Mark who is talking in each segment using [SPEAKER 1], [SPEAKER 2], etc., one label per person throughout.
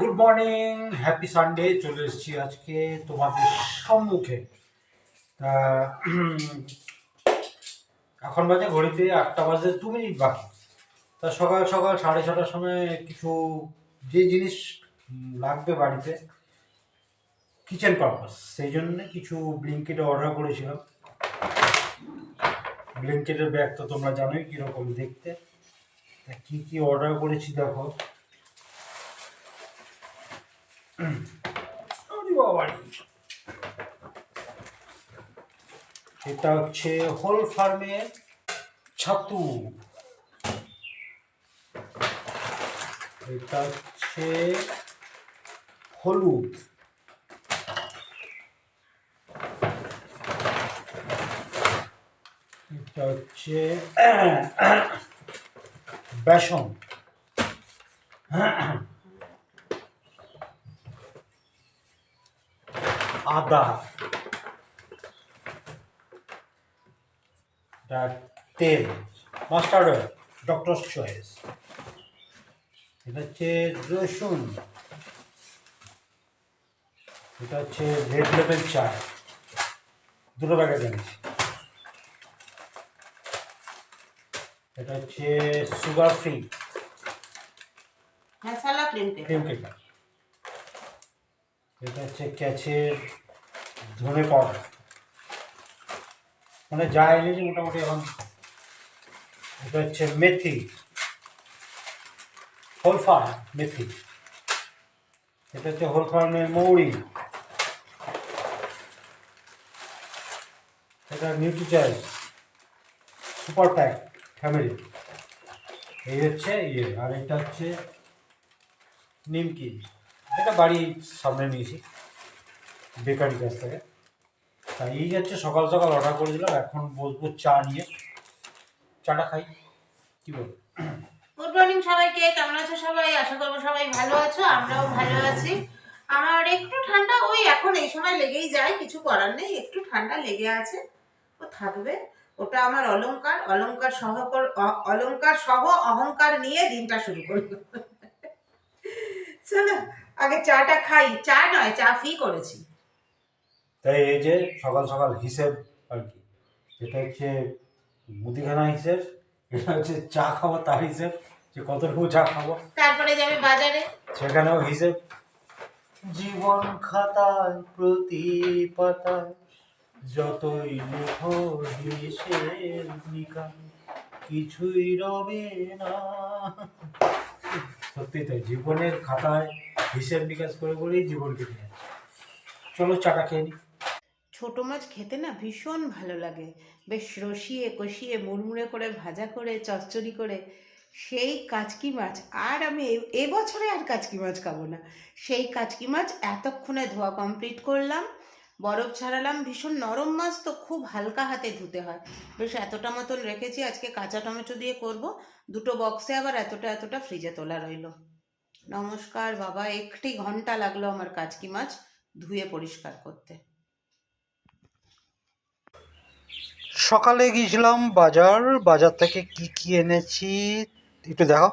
[SPEAKER 1] Good morning happy Sunday চলে এসেছি আজকে তোমাদের সম্মুখে। এখন বাজে ঘড়িতে আটটা বাজে দু মিনিট বাকি। তা সকাল সকাল সাড়ে ছটার সময় কিছু যে জিনিস লাগবে বাড়িতে কিচেন পারপাস সেই জন্য কিছু ব্লিঙ্কেটে অর্ডার করেছিলাম। ব্লিঙ্কেটের ব্যাগ তো তোমরা জানোই কীরকম দেখতে। তা কী কী অর্ডার করেছি দেখো। এটা হচ্ছে হোল ফার্মের ছাতু। এটা হচ্ছে হলুদ। এটা হচ্ছে বেসন। আদা। তেল। মাস্টার্ড অয়েল ডক্টরস চয়েস এটা হচ্ছে রসুন। এটা হচ্ছে রেড লেবেল চা দুটো প্যাকেট এনেছি। এটা হচ্ছে sugar
[SPEAKER 2] free cream cake
[SPEAKER 1] cream cake এটা হচ্ছে ক্যাচের ধনে পাউডার মানে যা এনেছি মোটামুটি এখন এটা হচ্ছে মেথি। হোল ফার্ম মেথি। এটা হচ্ছে হোল ফার্মের মৌরি। এটা নিউট্রিচয়েস সুপার প্যাক ফ্যামিলি। এই হচ্ছে ইয়ে। আর এটা হচ্ছে নিমকি। এটা বাড়ির সামনে নিয়েছি বেকারি কাছ থেকে। তাই এই হচ্ছে সকাল সকাল অর্ডার করে দিলাম এখন বসবো চা নিয়ে। চাটা খাই, কি বল?
[SPEAKER 2] গুড মর্নিং সবাইকে, কেমন আছো সবাই? আশা করব সবাই ভালো আছো, আমরাও ভালো আছি। আমার একটু ঠান্ডা, ওই এখন এই সময় লেগেই যায়, কিছু করার নেই, একটু ঠান্ডা লেগে আছে। ও থাকবে, ওটা আমার অলংকার অলংকার সহ কর- অ- অলংকার সহ অহংকার নিয়ে দিনটা শুরু করব চলো আগে চাটা খাই চা নয় চা ফি করেছি।
[SPEAKER 1] তাই এই যে সকাল সকাল হিসেব আর কি এটা হচ্ছে মুদিখানা হিসেব এটা হচ্ছে চা খাব তার হিসেব যে কতটুকু চা খাব।
[SPEAKER 2] তারপরে যাবে বাজারে।
[SPEAKER 1] সেখানেও হিসেব। জীবন খাতায় প্রতি পাতায় যতই লেখো হিসেব নিকাশ কিছুই রবে না। সত্যি তাই জীবনের খাতায় হিসেব নিকাশ করে করেই জীবন কেটে যাচ্ছে। চলো চাটা খেয়ে নি।
[SPEAKER 2] ছোট মাছ খেতে না ভীষণ ভালো লাগে। বেশ রসিয়ে কষিয়ে মুড়মুড়ে করে, ভাজা করে, চচ্চড়ি করে। সেই কাচকি মাছ, আর আমি এবছরে আর কাচকি মাছ খাব না। সেই কাচকি মাছ এতক্ষণে ধোয়া কমপ্লিট করলাম। বরফ ছাড়ালাম। ভীষণ নরম মাছ তো খুব হালকা হাতে ধুতে হয়। বেশ এতটা মতন রেখেছি, আজকে কাঁচা টমেটো দিয়ে করব। দুটো বক্সে আবার এতটা এতটা ফ্রিজে তোলা রইল। নমস্কার বাবা একটি ঘণ্টা লাগল আমার কাচকি মাছ ধুয়ে পরিষ্কার করতে।
[SPEAKER 1] সকালে গিয়েছিলাম বাজার বাজার থেকে কি কি এনেছি একটু দেখো।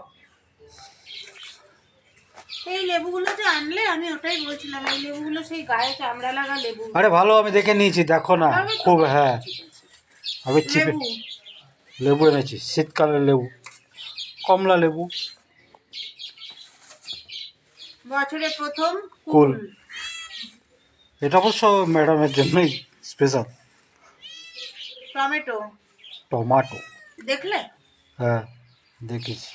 [SPEAKER 2] এই লেবুগুলো যে আনলে আমি ওটাই বলছিলাম এই লেবুগুলো সেই গায়ে চামড়া লাগা লেবু।
[SPEAKER 1] আরে ভালো আমি দেখে নিয়েছি দেখো না খুব হ্যাঁ। আমি চিপে
[SPEAKER 2] লেবু।
[SPEAKER 1] লেবু এনেছি শীতকালের লেবু কমলা লেবু।
[SPEAKER 2] বছরে প্রথম
[SPEAKER 1] কুল। এটা অবশ্য ম্যাডামের জন্যই স্পেশাল
[SPEAKER 2] টমেটো।
[SPEAKER 1] টমাটো।
[SPEAKER 2] দেখলে?
[SPEAKER 1] হ্যাঁ দেখেছি।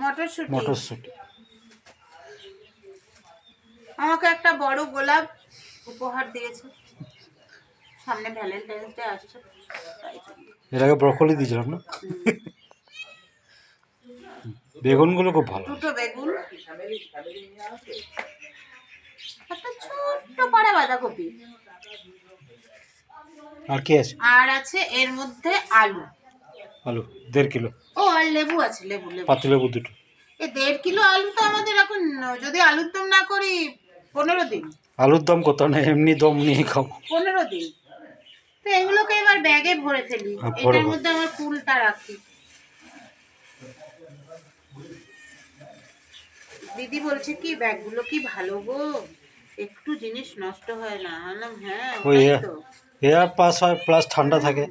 [SPEAKER 2] মটরশুঁটি।
[SPEAKER 1] মটরশুঁটি।
[SPEAKER 2] আমাকে একটা বড় গোলাপ উপহার দিয়েছে। সামনে ভ্যালেন্টাইন্স ডে আসছে।
[SPEAKER 1] এর আগে ব্রকলি দিয়েছিলাম না? বেগুনগুলো খুব ভালো
[SPEAKER 2] দুটো বেগুন। একটা ছোট্ট পাড়া বাঁধাকপি।
[SPEAKER 1] আর কি আছে?
[SPEAKER 2] আর আছে এর মধ্যে আলু।
[SPEAKER 1] আলু দেড় কিলো।
[SPEAKER 2] ও আর লেবু আছে লেবু লেবু।
[SPEAKER 1] পাতি লেবু দুটো।
[SPEAKER 2] এই দেড় কিলো আলু তো আমাদের এখন যদি আলুর দম না করি পনেরো দিন।
[SPEAKER 1] আলুর দম কত? না এমনি দম নিয়ে খাব
[SPEAKER 2] পনেরো দিন। তো এগুলোকে এবার ব্যাগে ভরে ফেলি। এটার মধ্যে আমার ফুলটা রাখি।
[SPEAKER 3] দিদি বলছে কি ব্যাগগুলো কি ভালো গো? একটু জিনিস নষ্ট হয় না। বললাম হ্যাঁ
[SPEAKER 1] ওই
[SPEAKER 3] তো।
[SPEAKER 1] এয়ার পাস হয় প্লাস ঠান্ডা থাকে।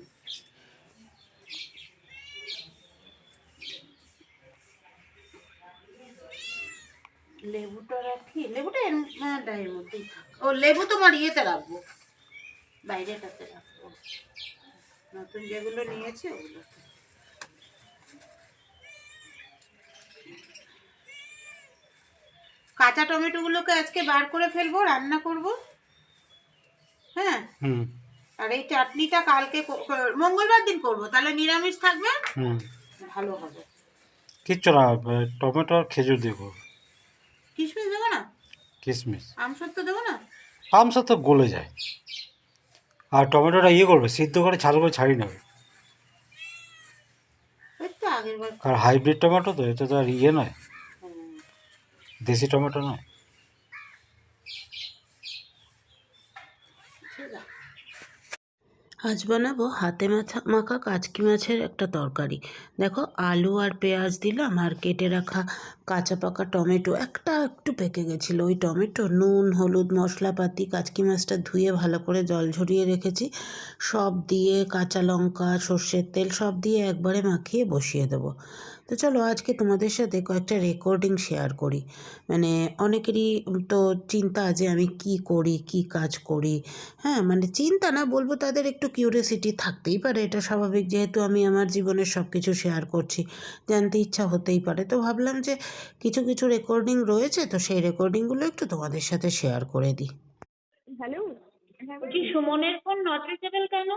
[SPEAKER 3] লেবুটা রাখি? লেবুটা এর হ্যাঁ এর মধ্যেই ও লেবু তোমার ইয়েতে রাখব। বাইরেটাতে রাখব। নতুন যেগুলো নিয়েছে ওগুলো কাঁচা টমেটোগুলোকে আজকে বার করে ফেলব রান্না করব। হ্যাঁ?
[SPEAKER 1] হুম।
[SPEAKER 3] আর এই চাটনিটা কালকে মঙ্গলবার দিন করব তাহলে নিরামিষ থাকবে?
[SPEAKER 1] হুম।
[SPEAKER 3] ভালো হবে।
[SPEAKER 1] কিচ্ছু না টমেটো আর খেজুর
[SPEAKER 3] কিশমিশ দেবো না?
[SPEAKER 1] কিশমিশ।
[SPEAKER 3] আমসত্ব দেবো না?
[SPEAKER 1] গলে যায়। আর টমেটোটা ইয়ে করবে সিদ্ধ করে ছাল করে ছাড়িয়ে নেবে। আর হাইব্রিড টমেটো তো এটা তো আর ইয়ে নয়। দেশি টমেটো নয়।
[SPEAKER 2] আজ বানাবো হাতে মাথা মাখা কাচকি মাছের একটা তরকারি। দেখো আলু আর পেঁয়াজ দিলাম, আর কেটে রাখা কাঁচা পাকা টমেটো। একটা একটু পেকে গেছিল ওই টমেটো। নুন, হলুদ, মশলাপাতি, কাচকি মাছটা ধুয়ে ভালো করে জল ঝরিয়ে রেখেছি। সব দিয়ে কাঁচা লঙ্কা, সর্ষের তেল সব দিয়ে একবারে মাখিয়ে বসিয়ে দেবো। তো চলো আজকে তোমাদের সাথে কয়েকটা রেকর্ডিং শেয়ার করি। মানে অনেকেরই তো চিন্তা যে আমি কি করি কি কাজ করি। হ্যাঁ মানে চিন্তা না বলব তাদের একটু কিউরিয়াসিটি থাকতেই পারে। এটা স্বাভাবিক যেহেতু আমি আমার জীবনের সব কিছু শেয়ার করছি। জানতে ইচ্ছা হতেই পারে। তো ভাবলাম যে কিছু কিছু রেকর্ডিং রয়েছে তো সেই রেকর্ডিংগুলো একটু তোমাদের সাথে শেয়ার করে দিই।
[SPEAKER 4] হ্যালো হ্যাঁ
[SPEAKER 5] বলছি। সুমনের ফোন নট রিচেবল কেন?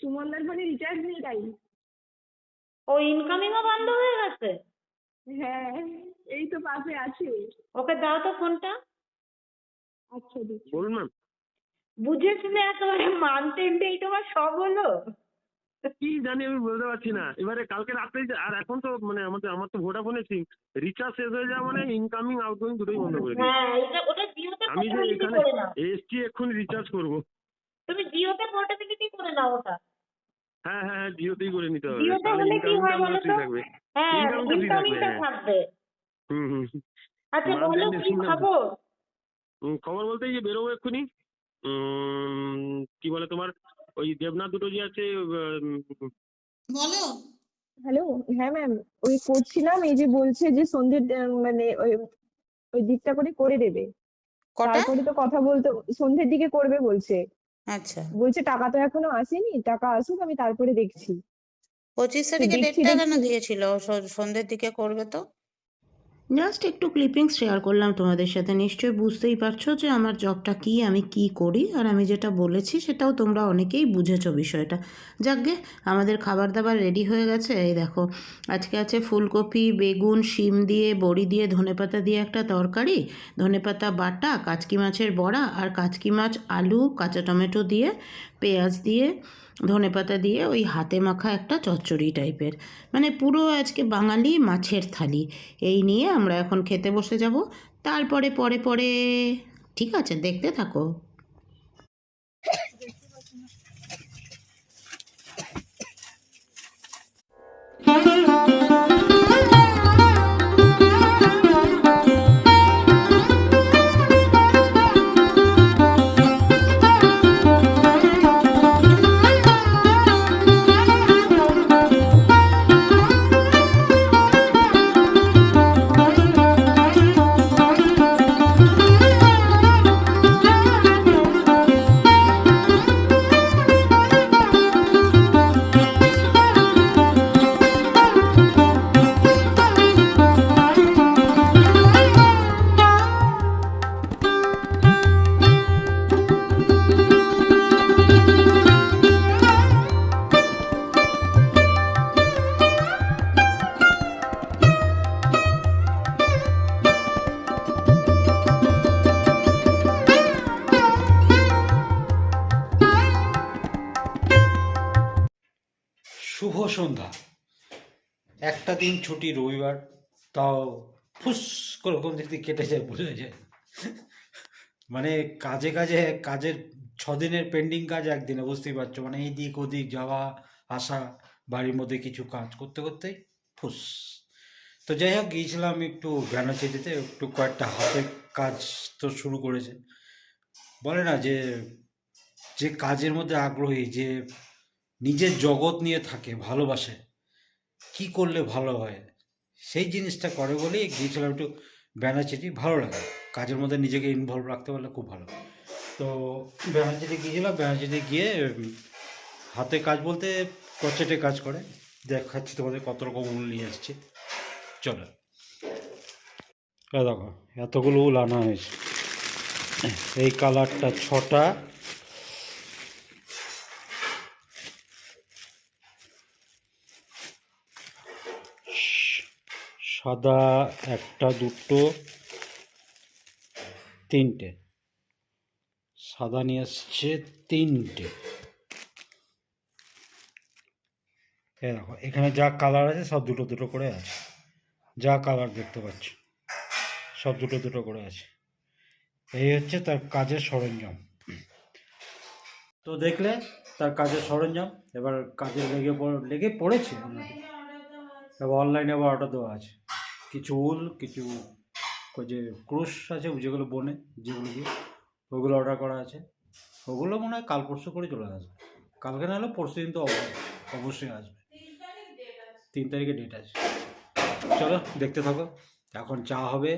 [SPEAKER 4] সুমনদার ফোনে রিচার্জ নেই তাই।
[SPEAKER 5] ও ইনকামিংও বন্ধ হয়ে গেছে?
[SPEAKER 4] হ্যাঁ এই তো পাশে আছে।
[SPEAKER 5] ওকে দাও তো ফোনটা।
[SPEAKER 4] আচ্ছা দিচ্ছি।
[SPEAKER 6] বলুন ম্যাম।
[SPEAKER 5] বুঝে শুনে একেবারে মানতে এই তোমার সব হলো?
[SPEAKER 6] কি জানি আমি বলতে পারছি না। এবারে কালকে রাত্রে যে- আর এখন তো মানে আমাদের আমার তো ভোডাফোনের সিম রিচার্জ শেষ হয়ে যাওয়া মানে ইনকামিং আউটগোয়িং দুটোই বন্ধ করে দিই
[SPEAKER 5] হ্যাঁ এটা ওটা জিওতে
[SPEAKER 6] আমি যে এখানে এসছি এক্ষুনি রিচার্জ করব।
[SPEAKER 5] তুমি জিওতে পোর্টেবিলিটি করে নাও ওটা।
[SPEAKER 6] হ্যাঁ হ্যাঁ হ্যাঁ জিওতেই করে নিতে হবে।
[SPEAKER 5] জিওতে হলে কি হয় বলো তো হ্যাঁ
[SPEAKER 6] Income টা
[SPEAKER 5] ইনকামিংটা
[SPEAKER 6] থাকবে, হ্যাঁ। হুম হুম।
[SPEAKER 5] আচ্ছা বলো কি। খবর?
[SPEAKER 6] খবর বলতে এই যে বেরোবো এক্ষুনি উম, কি বলে তোমার? ওই দেবনাথ দুটো যে আছে উম,
[SPEAKER 4] হ্যালো হ্যাঁ ম্যাম ওই করছিলাম এই যে বলছে যে সন্ধ্যের মানে ওই ওই দিকটা করে করে দেবে।
[SPEAKER 3] কটা?
[SPEAKER 4] তারপরে তো কথা বলতে সন্ধ্যের দিকে করবে বলছে।
[SPEAKER 3] আচ্ছা।
[SPEAKER 4] বলছে টাকা তো এখনও আসেনি টাকা আসুক আমি তারপরে দেখছি।
[SPEAKER 3] পঁচিশ
[SPEAKER 4] তারিখে
[SPEAKER 3] ডেটটা কেন
[SPEAKER 4] দেখছি।
[SPEAKER 3] দিয়েছিল? সন্ধ্যের দিকে করবে তো?
[SPEAKER 2] জাস্ট একটু ক্লিপিংস শেয়ার করলাম তোমাদের সাথে। নিশ্চয়ই বুঝতেই পারছ যে আমার জবটা কি, আমি কি করি। আর আমি যেটা বলেছি সেটাও তোমরা অনেকেই বুঝেছ বিষয়টা। যাকগে, আমাদের খাবার দাবার রেডি হয়ে গেছে। এই দেখো, আজকে আছে ফুলকপি, বেগুন, শিম দিয়ে, বড়ি দিয়ে, ধনেপাতা দিয়ে একটা তরকারি, ধনেপাতা বাটা, কাচকি মাছের বড়া, আর কাচকি মাছ, আলু, কাঁচা টমেটো দিয়ে, পেঁয়াজ দিয়ে ধনেপাতা দিয়ে ওই হাতে মাখা একটা চচ্চড়ি টাইপের। মানে পুরো আজকে বাঙালি মাছের থালি। এই নিয়ে আমরা এখন খেতে বসে যাব। তারপরে, পরে পরে। ঠিক আছে, দেখতে থাকো।
[SPEAKER 1] শুভ সন্ধ্যা। একটা দিন ছুটি, রবিবার, তাও ফুস করে কোন দিক দিয়ে কেটে যায়, বোঝা যায় মানে কাজে কাজে, কাজের ছদিনের পেন্ডিং কাজ একদিনে, বুঝতেই পারছ? মানে এই দিক ওদিক যাওয়া, আসা, বাড়ির মধ্যে কিছু কাজ করতে করতেই ফুস। তো যাই হোক, গিয়েছিলাম একটু ভ্যানাচিটিতে একটু কয়েকটা হাতের কাজ তো শুরু করেছে। বলে না যে যে কাজের মধ্যে আগ্রহী, যে নিজের জগৎ নিয়ে থাকে, ভালোবাসে। কি করলে ভালো হয়? সেই জিনিসটা করে বলেই গিয়েছিলাম একটু ব্যানাচিটি ভালো লাগে। কাজের মধ্যে নিজেকে ইনভলভ রাখতে পারলে খুব ভালো। তো ব্যানাচিটি গিয়েছিলাম ব্যানাচিটি গিয়ে হাতে কাজ বলতে কচেটে কাজ করে। দেখাচ্ছি তোমাদের কত রকম উল নিয়ে এসছে চলো। দেখো, এতগুলো উল আনা হয়েছে। এই কালারটা ছটা। সাদা একটা, দুটো, তিনটে। সাদা নিয়ে এসছে তিনটে। দেখো, এখানে যা কালার আছে সব দুটো দুটো করে আছে। যা কালার দেখতে পাচ্ছ, সব দুটো দুটো করে আছে। এই হচ্ছে তার কাজের সরঞ্জাম। তো দেখলে তার কাজের সরঞ্জাম, এবার কাজে লেগে লেগে পড়েছে। এবার অনলাইনে আবার অর্ডার দেওয়া আছে। কিছু উল কিছু ওই যে ক্রুশ আছে যেগুলো বনে যেগুলো দিয়ে ওগুলো অর্ডার করা আছে ওগুলো মনে হয় কাল পরশু করে চলে আসবে কালকে না হলে পরশু দিন তো অব- অবশ্যই আসবে তিন তারিখে ডেট আছে চলো দেখতে থাকো এখন চা হবে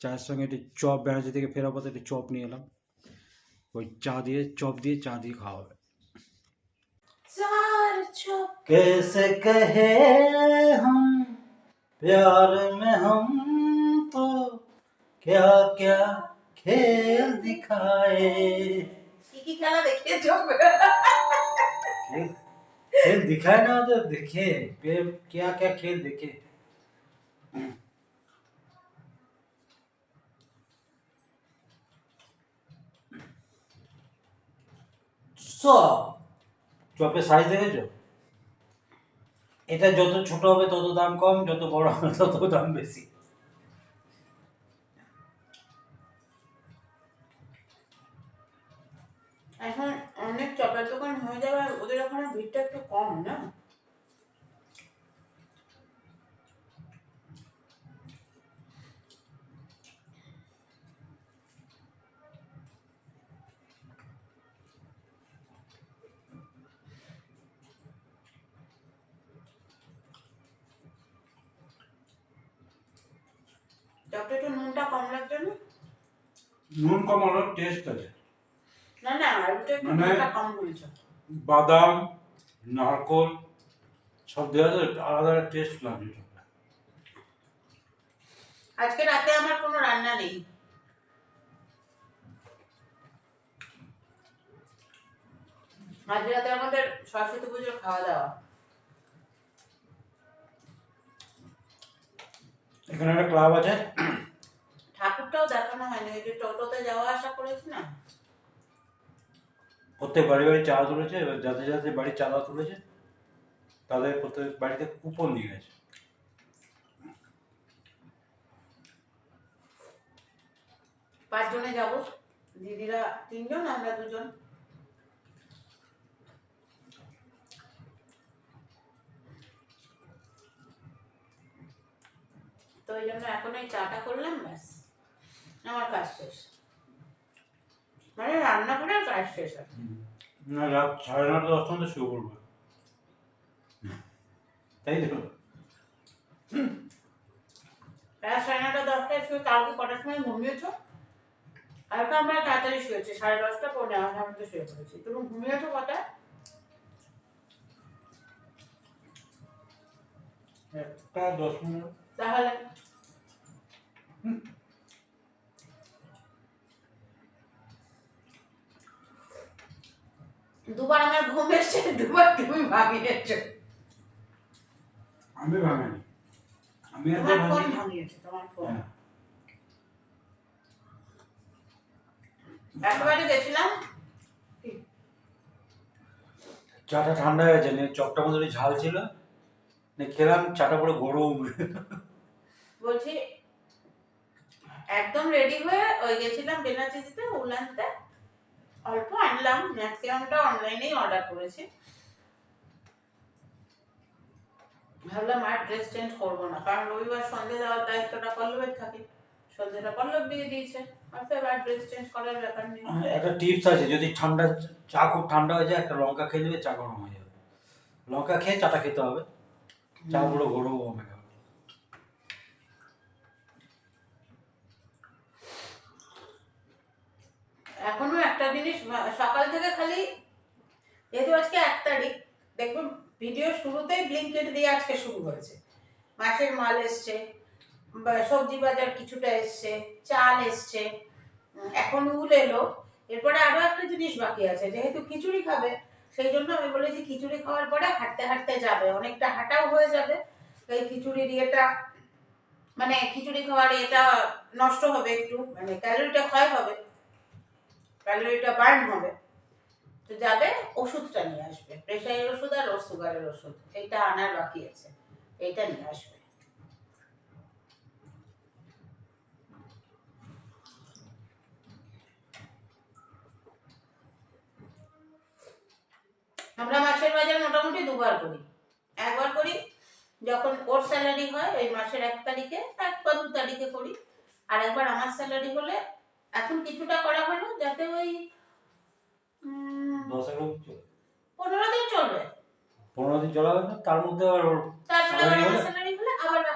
[SPEAKER 1] চায়ের সঙ্গে একটু চপ বেড়াচি থেকে ফেরার পথে একটু চপ নিয়ে এলাম ওই চা দিয়ে চপ দিয়ে চা দিয়ে খাওয়া হবে कैसे कहे हम प्यार में हम तो क्या क्या खेल दिखाए
[SPEAKER 2] কি কি খেলা দেখিয়েছো
[SPEAKER 1] खेल खेल दिखाए ना तो देखे फिर क्या क्या खेल देखे সব চপের সাইজ দেখেছো এটা যত ছোট হবে, তত দাম কম, যত বড় হবে, তত দাম বেশি।
[SPEAKER 2] এখন অনেক চপের দোকান হয়ে যাবে আর ওদের ওখানে ভিড়টা একটু কম, না? চপটা একটু নুনটা কম লাগছে না?
[SPEAKER 1] নুন কম হলেও টেস্ট আছে।
[SPEAKER 2] না না আলুটা একটু
[SPEAKER 1] মানে-
[SPEAKER 2] নুনটা কম বলছো
[SPEAKER 1] বাদাম নারকোল সব দেওয়া আছে আলাদা টেস্ট চপটা।
[SPEAKER 2] আজকে রাতে আমার কোনো রান্না নেই। আজ রাতে আমাদের সরস্বতী পুজোর খাওয়া দাওয়া।
[SPEAKER 1] এখানে একটা ক্লাব আছে।
[SPEAKER 2] ঠাকুরটাও দেখানো হয়নি ওই যে টোটোতে যাওয়া আসা করেছি না?
[SPEAKER 1] প্রত্যেক বাড়ি বাড়ি চাঁদা তুলেছে এবার যাদের যাদের বাড়ি চাঁদা তুলেছে তাদের প্রত্যেক বাড়িতে কুপন দিয়ে গেছে।
[SPEAKER 2] পাঁচজনে যাব দিদিরা তিনজন আমরা দুজন। তো ওই জন্য এখন এই চাটা করলাম ব্যাস। আমার কাজ শেষ। মানে রান্না করে কাজ শেষ আর
[SPEAKER 1] না রাত সাড়ে নটা দশটা মধ্যে শুরু করব তাই তো?
[SPEAKER 2] রাত সাড়ে নটা দশটায় শুয়ে কালকে কটার সময় ঘুমিয়েছো? কালকে আমরা তাড়াতাড়ি শুয়েছি সাড়ে দশটা পৌনে আমার মধ্যে শুয়ে পড়েছি। তুমি ঘুমিয়েছো কটা
[SPEAKER 1] একটা দশ মিনিট।
[SPEAKER 2] তাহলে দুবার আমার ঘুম এসছে দুবার তুমি ভাবিয়েছো
[SPEAKER 1] আমি ভাঙানি। আমি আর
[SPEAKER 2] তোমার ফোন
[SPEAKER 1] ভাঙি
[SPEAKER 2] ভাঙিয়েছে তোমার ফোন
[SPEAKER 1] হ্যাঁ।
[SPEAKER 2] একবারে গেছিলাম?
[SPEAKER 1] চাটা ঠান্ডা হয়ে গেছে নিয়ে চপটা মধ্যে ঝাল ছিল। খেলাম চাটা পুরো গরম।
[SPEAKER 2] বলছি একদম রেডি হয়ে ওই গেছিলাম বেনাচিতে উলানতে অল্প আনলাম ম্যাক্সিমামটা অনলাইনেই অর্ডার করেছি। ভাবলাম আর ড্রেস চেঞ্জ করব না কারণ রবিবার সন্ধে দেওয়ার দায়িত্বটা পল্লবের থাকে। সন্ধেটা পল্লব দিয়ে দিয়েছে অতএব আর ড্রেস চেঞ্জ করার ব্যাপার নেই।
[SPEAKER 1] একটা টিপস আছে যদি ঠান্ডা চা খুব ঠান্ডা হয়ে যায় একটা লঙ্কা খেয়ে নেবে চা গরম হয়ে যাবে। লঙ্কা খেয়ে চাটা খেতে হবে। চা পুরো গরম হবে।
[SPEAKER 2] এখনও একটা জিনিস সকাল থেকে খালি, যেহেতু আজকে এক তারিখ, দেখুন ভিডিও শুরুতেই ব্লিঙ্কেট দিয়ে আজকে শুরু হয়েছে। মাসের মাল এসছে সবজি বাজার কিছুটা এসছে, চাল এসছে এখন উল এলো। এরপরে আরও একটা জিনিস বাকি আছে, যেহেতু খিচুড়ি খাবে, সেই জন্য আমি বলেছি খিচুড়ি খাওয়ার পরে হাঁটতে হাঁটতে যাবে, অনেকটা হাঁটাও হয়ে যাবে। এই খিচুড়ির ইয়েটা মানে খিচুড়ি খাওয়ার এটা নষ্ট হবে একটু মানে ক্যালোরিটা ক্ষয় হবে। ক্যালোরিটা বার্ন হবে। তো যাবে, ওষুধটা নিয়ে আসবে। প্রেশারের ওষুধ আর সুগারের ওষুধ। এইটা আনার বাকি আছে। এইটা নিয়ে আসবে। আমরা মাসের বাজার মোটামুটি দুবার করি। একবার করি, যখন ওর স্যালারি হয়, ওই মাসের এক তারিখে, এক বা দু তারিখে করি। আর একবার আমার স্যালারি হলে এখন কিছুটা করা হলো যাতে ওই
[SPEAKER 1] দশ এগারো
[SPEAKER 2] পনেরো দিন চলবে।
[SPEAKER 1] পনেরো দিন চলা না তার মধ্যে আবার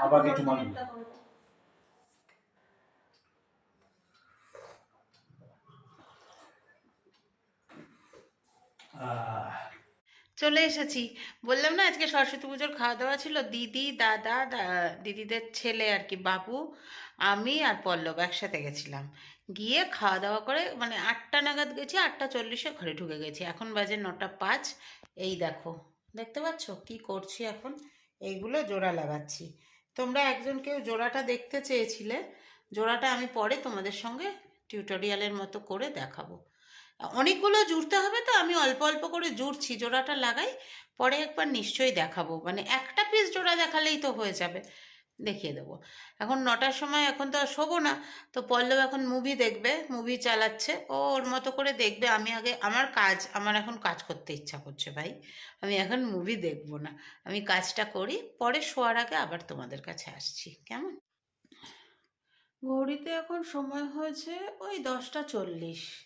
[SPEAKER 2] আবার
[SPEAKER 1] কিছু মানবে। আহ,
[SPEAKER 2] চলে এসেছি। বললাম না আজকে সরস্বতী পুজোর খাওয়া দাওয়া ছিল। দিদি দাদা দিদিদের ছেলে আর কি বাবু আমি আর পল্লব একসাথে গেছিলাম। গিয়ে খাওয়া দাওয়া করে মানে আটটা নাগাদ গেছি, আটটা চল্লিশে ঘরে ঢুকে গেছি। এখন বাজে নটা পাঁচ। এই দেখো, দেখতে পাচ্ছ? কি করছি এখন? এইগুলো জোড়া লাগাচ্ছি। তোমরা একজন কেউ জোড়াটা দেখতে চেয়েছিলে, জোড়াটা আমি পরে তোমাদের সঙ্গে টিউটোরিয়ালের মতো করে দেখাবো। অনেকগুলো জুড়তে হবে তো, আমি অল্প অল্প করে জুড়ছি, জোড়াটা লাগাই, পরে একবার নিশ্চয়ই দেখাবো। মানে একটা পিস জোড়া দেখালেই তো হয়ে যাবে। দেখিয়ে দেবো। এখন নটার সময় এখন তো আর শোবো না। তো পল্লব এখন মুভি দেখবে মুভি চালাচ্ছে। ও ওর মতো করে দেখবে। আমি আগে, আমার কাজ, আমার এখন কাজ করতে ইচ্ছা করছে ভাই। আমি এখন মুভি দেখব না। আমি কাজটা করি, পরে শোয়ার আগে আবার তোমাদের কাছে আসছি। কেমন? ঘড়িতে এখন সময় হয়েছে ওই দশটা চল্লিশ।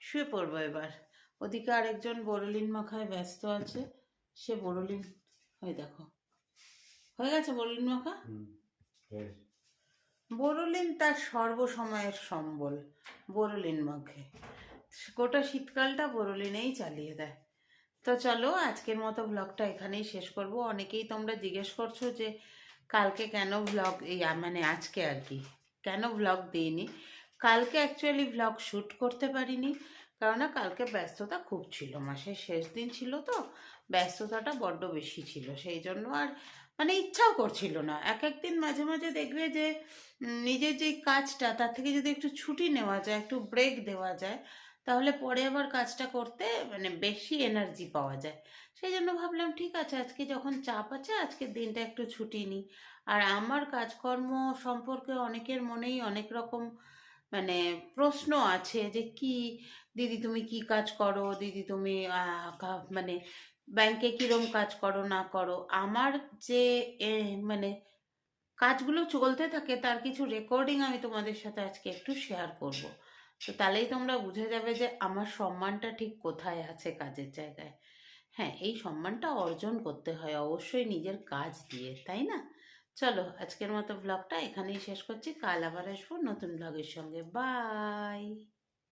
[SPEAKER 2] শুয়ে পড়ব এবার। ওদিকে আরেকজন বড়লিন মাখায় ব্যস্ত আছে। সে বড়লিন, ওই দেখো। হয়ে গেছে বড়লিন মাখা। বড়লিন তার সর্বসময়ের সম্বল বড়লিন মাখে। গোটা শীতকালটা বড়লিনেই চালিয়ে দেয়। তো চলো আজকের মতো ব্লগটা এখানেই শেষ করব। অনেকেই তোমরা জিজ্ঞেস করছ যে কালকে কেন ব্লগ এই মানে আজকে আর কি কেন ব্লগ দিইনি? কালকে অ্যাকচুয়ালি ব্লগ শ্যুট করতে পারিনি কেননা কালকে ব্যস্ততা খুব ছিল। মাসের শেষ দিন ছিল তো ব্যস্ততাটা বড্ড বেশি ছিল। সেই জন্য আর মানে ইচ্ছাও করছিল না। এক একদিন মাঝে মাঝে দেখবে যে নিজের যে কাজটা, তার থেকে যদি একটু ছুটি নেওয়া যায়, একটু ব্রেক দেওয়া যায়, তাহলে পরে আবার কাজটা করতে মানে বেশি এনার্জি পাওয়া যায়। সেই জন্য ভাবলাম, ঠিক আছে, আজকে যখন চাপ আছে, আজকের দিনটা একটু ছুটি নিই। আর আমার কাজকর্ম সম্পর্কে অনেকের মনেই অনেক রকম মানে প্রশ্ন আছে যে, কি? দিদি, তুমি কি কাজ করো? দিদি, তুমি মানে ব্যাংকে কিরম কাজ করো, না করো, আমার যে মানে কাজগুলো চলতে থাকে তার কিছু রেকর্ডিং আমি তোমাদের সাথে আজকে একটু শেয়ার করব। তো তাহলেই তোমরা বুঝে যাবে যে আমার সম্মানটা ঠিক কোথায় আছে কাজের জায়গায়। হ্যাঁ এই সম্মানটা অর্জন করতে হয়, অবশ্যই নিজের কাজ দিয়ে, তাই না? চলো, আজকের মতো ব্লগটা এখানেই শেষ করছি, কাল আবার আসব নতুন ব্লগের সঙ্গে। বাই